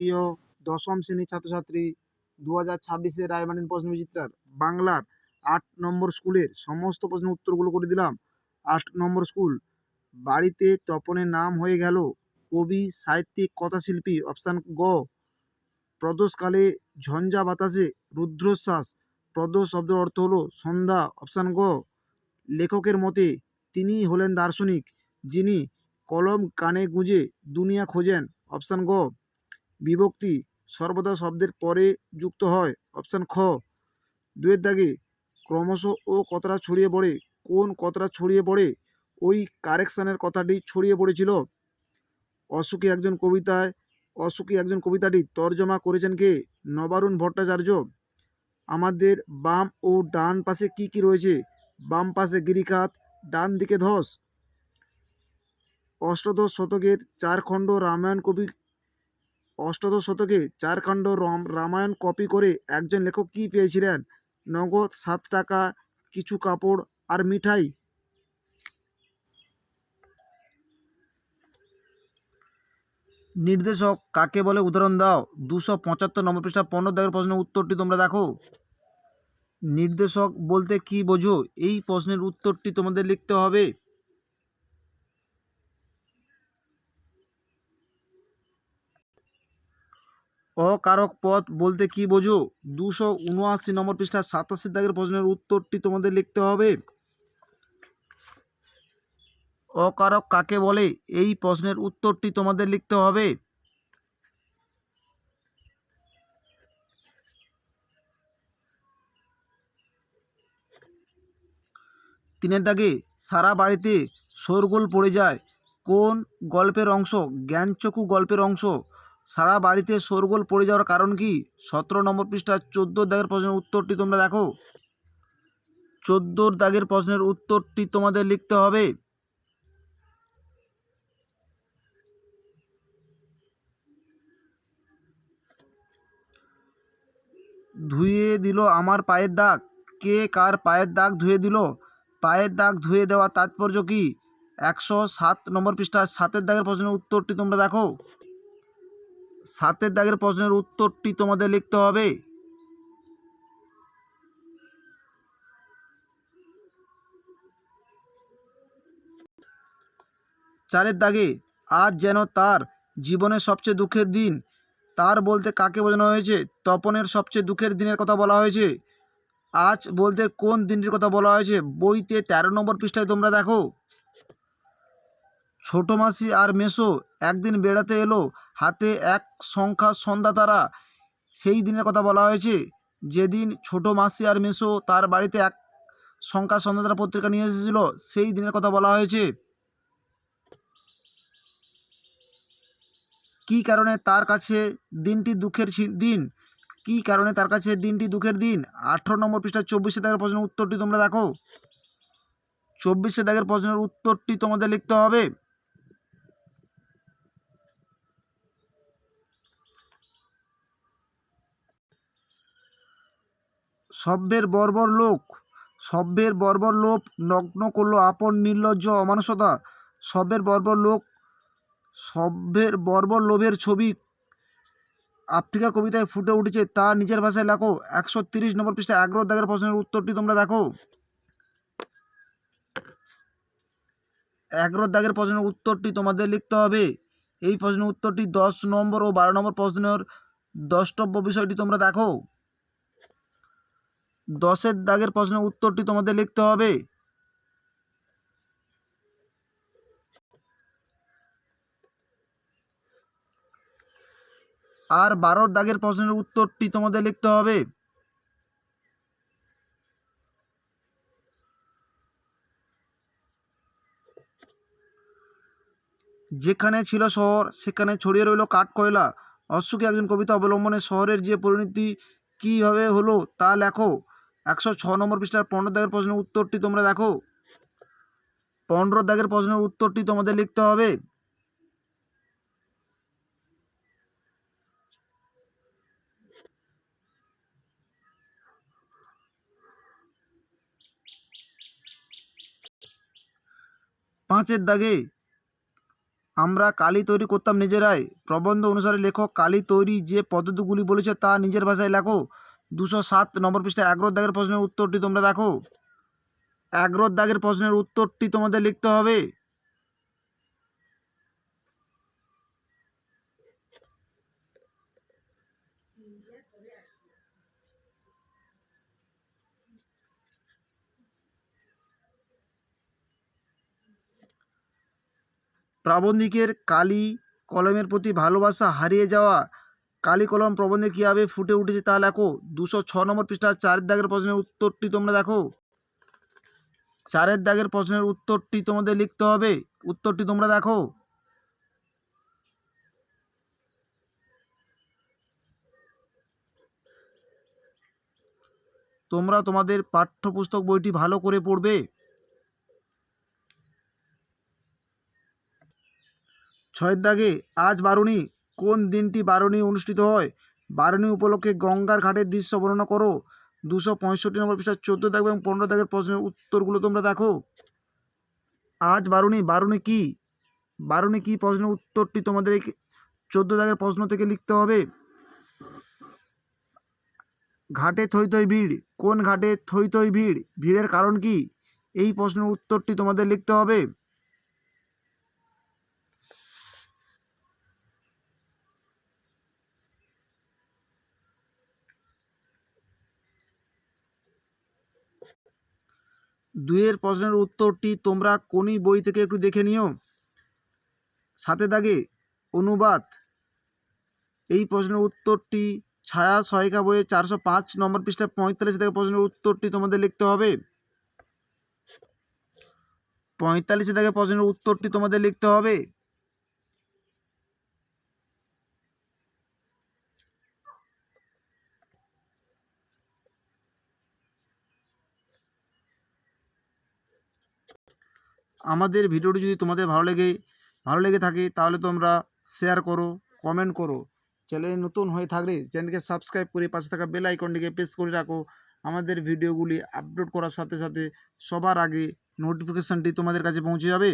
প্রিয় দশম শ্রেণির ছাত্রছাত্রী দু হাজার ছাব্বিশে রায়মানিন প্রশ্ন বিচিত্রার বাংলার আট নম্বর স্কুলের সমস্ত প্রশ্নের উত্তরগুলো করে দিলাম। আট নম্বর স্কুল, বাড়িতে তপনের নাম হয়ে গেল কবি, সাহিত্যিক, কথাশিল্পী, অপশান গ। প্রদোষকালে ঝঞ্ঝা বাতাসে রুদ্রশ্বাস, প্রদোষ শব্দের অর্থ হলো সন্ধ্যা, অপশান গ। লেখকের মতে তিনিই হলেন দার্শনিক, যিনি কলম কানে গুঁজে দুনিয়া খোঁজেন, অপশান গ। বিভক্তি সর্বদা শব্দের পরে যুক্ত হয়। অপশান খ। দুয়ের দাগে ক্রমশ ও কতটা ছড়িয়ে পড়ে, কোন কতটা ছড়িয়ে পড়ে, ওই কারেকশানের কথাটি ছড়িয়ে পড়েছিল। অসুখী একজন কবিতায়, অসুখী একজন কবিতাটি তর্জমা করেছেন কে? নবারুণ ভট্টাচার্য। আমাদের বাম ও ডান পাশে কি কি রয়েছে? বাম পাশে গিরিখাত, ডান দিকে ধস। অষ্টদশ শতকের চার খণ্ড রামায়ণ কবি অষ্টাদশ শতকে চার খণ্ড রম- রামায়ণ কপি করে একজন লেখক কী পেয়েছিলেন? নগদ সাত টাকা, কিছু কাপড় আর মিঠাই। নির্দেশক কাকে বলে উদাহরণ দাও? দুশো পঁচাত্তর নম্বর পৃষ্ঠা পনেরো দাগের প্রশ্নের উত্তরটি তোমরা দেখো। নির্দেশক বলতে কি বোঝো? এই প্রশ্নের উত্তরটি তোমাদের লিখতে হবে। অকারক পথ বলতে কি বোঝো? দুশো উনআশি নম্বর পৃষ্ঠা, সাতাশি দাগের প্রশ্নের উত্তরটি তোমাদের লিখতে হবে। অকারক কাকে বলে? এই প্রশ্নের উত্তরটি তোমাদের লিখতে হবে। তিনের দাগে, সারা বাড়িতে শোরগোল পড়ে যায়। কোন গল্পের অংশ? জ্ঞানচক্ষু গল্পের অংশ। সারা বাড়িতে শোরগোল পড়ে যাওয়ার কারণ কি? সতেরো নম্বর পৃষ্ঠা, চোদ্দোর দাগের প্রশ্নের উত্তরটি তোমরা দেখো। চোদ্দোর দাগের প্রশ্নের উত্তরটি তোমাদের লিখতে হবে। ধুয়ে দিল আমার পায়ের দাগ। কে কার পায়ের দাগ ধুয়ে দিল? পায়ের দাগ ধুয়ে দেওয়া তাৎপর্য কি? একশো সাত নম্বর পৃষ্ঠা সাতের দাগের প্রশ্নের উত্তরটি তোমরা দেখো। সাতের দাগের প্রশ্নের উত্তরটি তোমাদের লিখতে হবে। চারের দাগে, আজ যেন তার জীবনের সবচেয়ে দুঃখের দিন। তার বলতে কাকে বোঝানো হয়েছে? তপনের সবচেয়ে দুঃখের দিনের কথা বলা হয়েছে। আজ বলতে কোন দিনটির কথা বলা হয়েছে? বইতে তেরো নম্বর পৃষ্ঠায় তোমরা দেখো। ছোটো মাসি আর মেসো একদিন বেড়াতে এলো, হাতে এক সংখ্যা সন্ধ্যা তারা। সেই দিনের কথা বলা হয়েছে, যেদিন ছোটো মাসি আর মেসো তার বাড়িতে এক সংখ্যা সন্ধ্যা তারা পত্রিকা নিয়ে এসেছিল, সেই দিনের কথা বলা হয়েছে। কী কারণে তার কাছে দিনটি দুঃখের দিন? কী কারণে তার কাছে দিনটি দুঃখের দিন? আঠেরো নম্বর পৃষ্ঠা চব্বিশে দাগের প্রশ্নের উত্তরটি তোমরা দেখো। চব্বিশে দাগের প্রশ্নের উত্তরটি তোমাদের লিখতে হবে। সভ্যের বর্বর লোক সভ্যের বর্বর লোক নগ্ন করল আপন নির্লজ্জ অমানুষতা। সভ্যের বর্বর লোক সভ্যের বর্বর লোভের ছবি আফ্রিকা কবিতায় ফুটে উঠেছে, তা নিজের ভাষায় লেখো। একশো তিরিশ নম্বর পৃষ্ঠা এগারো দাগের প্রশ্নের উত্তরটি তোমরা দেখো। এগারো দাগের প্রশ্নের উত্তরটি তোমাদের লিখতে হবে। এই প্রশ্নের উত্তরটি দশ নম্বর ও বারো নম্বর প্রশ্নের দ্রষ্টব্য বিষয়টি তোমরা দেখো। দশের দাগের প্রশ্নের উত্তরটি তোমাদের লিখতে হবে। আর বারোর দাগের প্রশ্নের উত্তরটি তোমাদের লিখতে হবে। যেখানে ছিল শহর, সেখানে ছড়িয়ে রইল কাঠকয়লা অশ্বকে একজন কবিতা অবলম্বনে শহরের যে পরিণতি কীভাবে হলো তা লেখো। একশো ছ নম্বর পৃষ্ঠার পনেরো দাগের প্রশ্নের উত্তরটি তোমরা দেখো। পনেরো দাগের প্রশ্নের উত্তরটি তোমাদের লিখতে হবে। পাঁচের দাগে আমরা কালি তৈরি করতাম নিজেরাই। প্রবন্ধ অনুসারে লেখক কালি তৈরি যে পদ্ধতিগুলি বলেছে তা নিজের ভাষায় লেখো। দুশো সাত নম্বর পৃষ্ঠায় এগারো দাগের প্রশ্নের উত্তরটি তোমরা দেখো। এগারো দাগের প্রশ্নের উত্তরটি তোমাদের লিখতে হবে। প্রাবন্ধিকের কালি কলমের প্রতি ভালোবাসা হারিয়ে যাওয়া কালি কলম প্রবন্ধে কীভাবে ফুটে উঠেছে তা লেখো। দুশো ছ নম্বর পৃষ্ঠা চারের দাগের প্রশ্নের উত্তরটি তোমরা দেখো। চারের দাগের প্রশ্নের উত্তরটি তোমাদের লিখতে হবে। উত্তরটি তোমরা দেখো। তোমরা তোমাদের পাঠ্যপুস্তক বইটি ভালো করে পড়বে। ছয়ের দাগে আজ বারুণী কোন দিনটি বারুণী অনুষ্ঠিত হয়? বারুণী উপলক্ষে গঙ্গার ঘাটের দৃশ্য বর্ণনা করো। দুশো পঁয়ষট্টি নম্বর পৃষ্ঠা চোদ্দ দাগ এবং পনেরো দাগের প্রশ্নের উত্তরগুলো তোমরা দেখো। আজ বারুণী বারুণী কি? বারুণী কি প্রশ্নের উত্তরটি তোমাদের এই চোদ্দ দাগের প্রশ্ন থেকে লিখতে হবে? ঘাটে থই থই ভিড়। কোন ঘাটে থই থই ভিড়? ভিড়ের কারণ কি? এই প্রশ্নের উত্তরটি তোমাদের লিখতে হবে। দুইয়ের প্রশ্নের উত্তরটি তোমরা কোনই বই থেকে একটু দেখে নিও? সাথে দাগে, অনুবাদ। এই প্রশ্নের উত্তরটি ছায়া সহায়িকা বইয়ে চারশো পাঁচ নম্বর পৃষ্ঠা পঁয়তাল্লিশ থেকে প্রশ্নের উত্তরটি তোমাদের লিখতে হবে। পঁয়তাল্লিশে থেকে প্রশ্নের উত্তরটি তোমাদের লিখতে হবে। আমাদের ভিডিওটি যদি তোমাদের ভালো লেগে ভালো লেগে থাকে, তাহলে তোমরা শেয়ার করো কমেন্ট করো। চ্যানেলে নতুন হয়ে থাকলে চ্যানেলকে সাবস্ক্রাইব করে পাশে থাকা বেল আইকনটিকে প্রেস করে রাখো। আমাদের ভিডিওগুলি আপলোড করার সাথে সাথে সবার আগে নোটিফিকেশানটি তোমাদের কাছে পৌঁছে যাবে।